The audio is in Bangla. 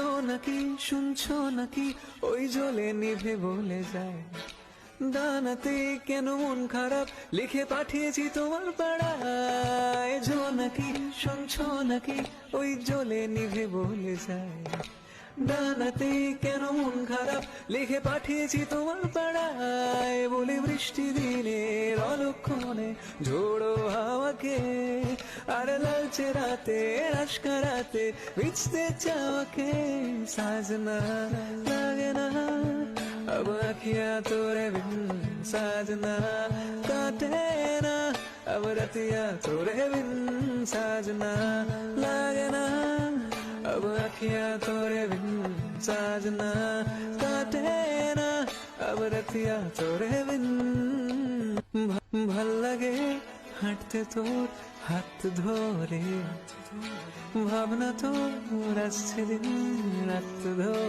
নাকি, শুনছো নাকি, ওই জলে নিভে বলে যায়। দানাতে কেন মন খারাপ, লিখে পাঠিয়েছি তোমার পাড়ায়। নাকি, শুনছো নাকি, ওই জলে নিভে বলে যায়। দানাতে কেন মন খারাপ, লিখে পাঠিয়েছি তোমার পাড়ায়। বলে বৃষ্টি দিনের অলক্ষণে, ঝোড়ো হাওয়াকে আর লালচে রাতে রাস্কা রাতে ভিজতে চাওয়াকে সাজনা লাগে না अब अखियां तोरे बिन साजना काटे ना अब रतिया तोरे बिन साजना लागे ना अब अखियां तोरे बिन साजना काटे ना अब रतिया तोरे बिन ভ- ভাল লাগে হাঁটতে তোর হাত ধরে ভাবনা তোর আসছে দিন রাত ধরে।